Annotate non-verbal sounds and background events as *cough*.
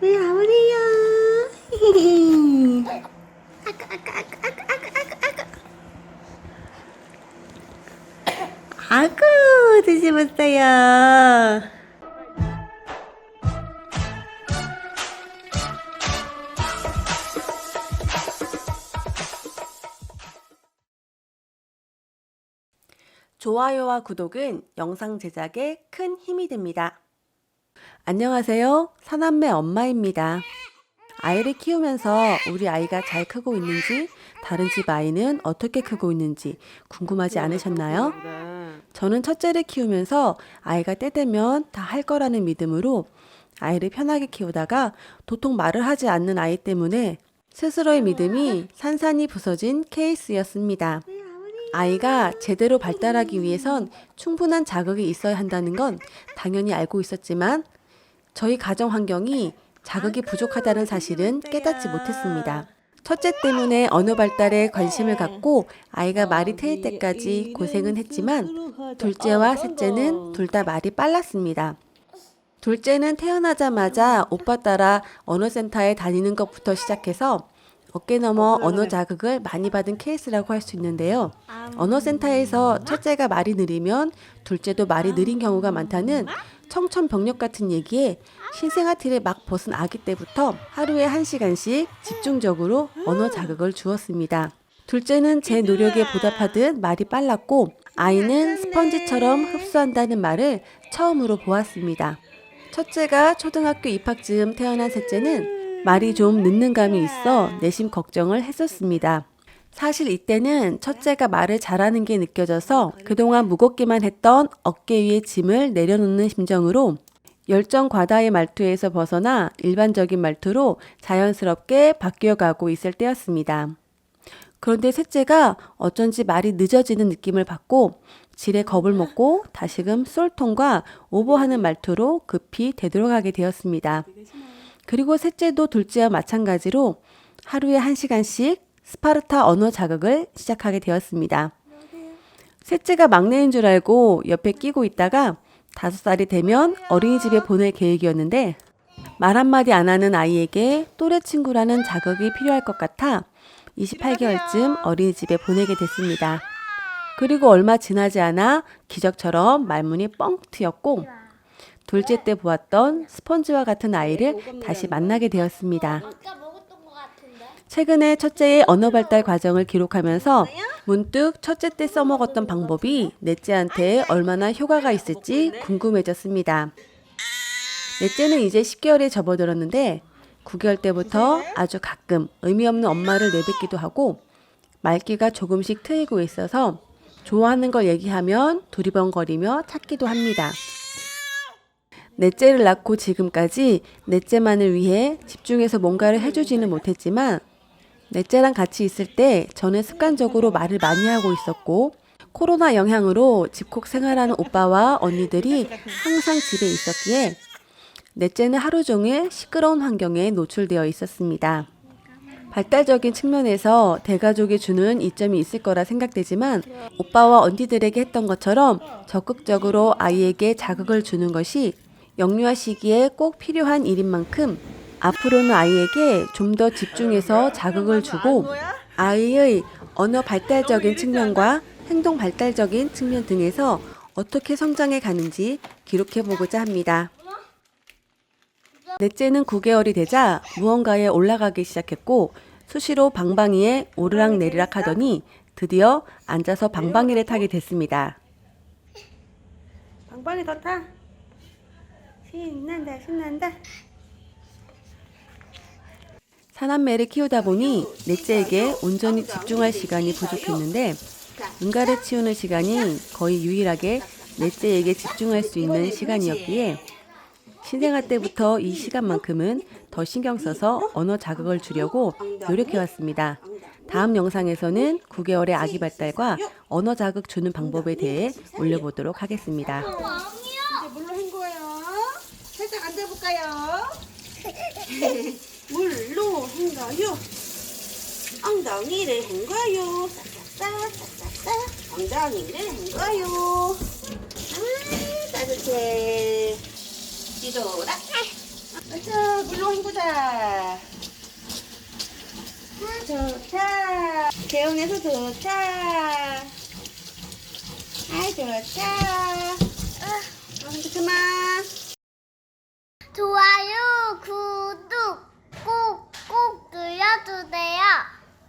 왜 아무래요? *laughs* 아구 드셔봤어요. 좋아요와 구독은 영상 제작에 큰 힘이 됩니다. 안녕하세요. 사남매 엄마입니다. 아이를 키우면서 우리 아이가 잘 크고 있는지, 다른 집 아이는 어떻게 크고 있는지 궁금하지 않으셨나요? 저는 첫째를 키우면서 아이가 때 되면 다 할 거라는 믿음으로 아이를 편하게 키우다가 도통 말을 하지 않는 아이 때문에 스스로의 믿음이 산산이 부서진 케이스였습니다. 아이가 제대로 발달하기 위해선 충분한 자극이 있어야 한다는 건 당연히 알고 있었지만 저희 가정 환경이 자극이 부족하다는 사실은 깨닫지 못했습니다. 첫째 때문에 언어 발달에 관심을 갖고 아이가 말이 트일 때까지 고생은 했지만 둘째와 셋째는 둘 다 말이 빨랐습니다. 둘째는 태어나자마자 오빠 따라 언어센터에 다니는 것부터 시작해서 어깨 너머 언어 자극을 많이 받은 케이스라고 할 수 있는데요. 언어센터에서 첫째가 말이 느리면 둘째도 말이 느린 경우가 많다는 청천벽력 같은 얘기에 신생아 틀을 막 벗은 아기 때부터 하루에 한 시간씩 집중적으로 언어 자극을 주었습니다. 둘째는 제 노력에 보답하듯 말이 빨랐고 아이는 스펀지처럼 흡수한다는 말을 처음으로 보았습니다. 첫째가 초등학교 입학 즈음 태어난 셋째는 말이 좀 늦는 감이 있어 내심 걱정을 했었습니다. 사실 이때는 첫째가 말을 잘하는 게 느껴져서 그동안 무겁기만 했던 어깨 위에 짐을 내려놓는 심정으로 열정 과다의 말투에서 벗어나 일반적인 말투로 자연스럽게 바뀌어 가고 있을 때였습니다. 그런데 셋째가 어쩐지 말이 늦어지는 느낌을 받고 질에 겁을 먹고 다시금 쏠통과 오버하는 말투로 급히 되돌아가게 되었습니다. 그리고 셋째도 둘째와 마찬가지로 하루에 한 시간씩 스파르타 언어 자극을 시작하게 되었습니다. 셋째가 막내인 줄 알고 옆에 끼고 있다가 다섯 살이 되면 어린이집에 보낼 계획이었는데 말 한마디 안 하는 아이에게 또래 친구라는 자극이 필요할 것 같아 28개월쯤 어린이집에 보내게 됐습니다. 그리고 얼마 지나지 않아 기적처럼 말문이 뻥 트였고 둘째 때 보았던 스펀지와 같은 아이를 다시 만나게 되었습니다. 아까 먹었던 것 같은데. 최근에 첫째의 언어 발달 과정을 기록하면서 문득 첫째 때 써먹었던 방법이 넷째한테 얼마나 효과가 있을지 궁금해졌습니다. 넷째는 이제 10개월에 접어들었는데 9개월 때부터 아주 가끔 의미 없는 엄마를 내뱉기도 하고 말귀가 조금씩 트이고 있어서 좋아하는 걸 얘기하면 두리번거리며 찾기도 합니다. 넷째를 낳고 지금까지 넷째만을 위해 집중해서 뭔가를 해주지는 못했지만 넷째랑 같이 있을 때 저는 습관적으로 말을 많이 하고 있었고 코로나 영향으로 집콕 생활하는 오빠와 언니들이 항상 집에 있었기에 넷째는 하루 종일 시끄러운 환경에 노출되어 있었습니다. 발달적인 측면에서 대가족이 주는 이점이 있을 거라 생각되지만 오빠와 언니들에게 했던 것처럼 적극적으로 아이에게 자극을 주는 것이 영유아 시기에 꼭 필요한 일인 만큼 앞으로는 아이에게 좀 더 집중해서 자극을 주고 아이의 언어 발달적인 측면과 행동 발달적인 측면 등에서 어떻게 성장해 가는지 기록해 보고자 합니다. 넷째는 9개월이 되자 무언가에 올라가기 시작했고 수시로 방방이에 오르락 내리락 하더니 드디어 앉아서 방방이를 타게 됐습니다. 방방이 더 타. 신난다 신난다. 사남매를 키우다 보니 넷째에게 온전히 집중할 시간이 부족했는데 응가를 치우는 시간이 거의 유일하게 넷째에게 집중할 수 있는 시간이었기에 신생아 때부터 이 시간만큼은 더 신경 써서 언어 자극을 주려고 노력해왔습니다. 다음 영상에서는 9개월의 아기 발달과 언어 자극 주는 방법에 대해 올려보도록 하겠습니다. 살짝 앉아볼까요? *laughs* 물로 헹궈요. 엉덩이를 싹싹싹 엉덩이를 헹궈요. 아 따뜻해. 뒤돌아. 아차, 물로 헹구자. 아, 좋다. 개운해서 좋다. 아이, 좋다. 아.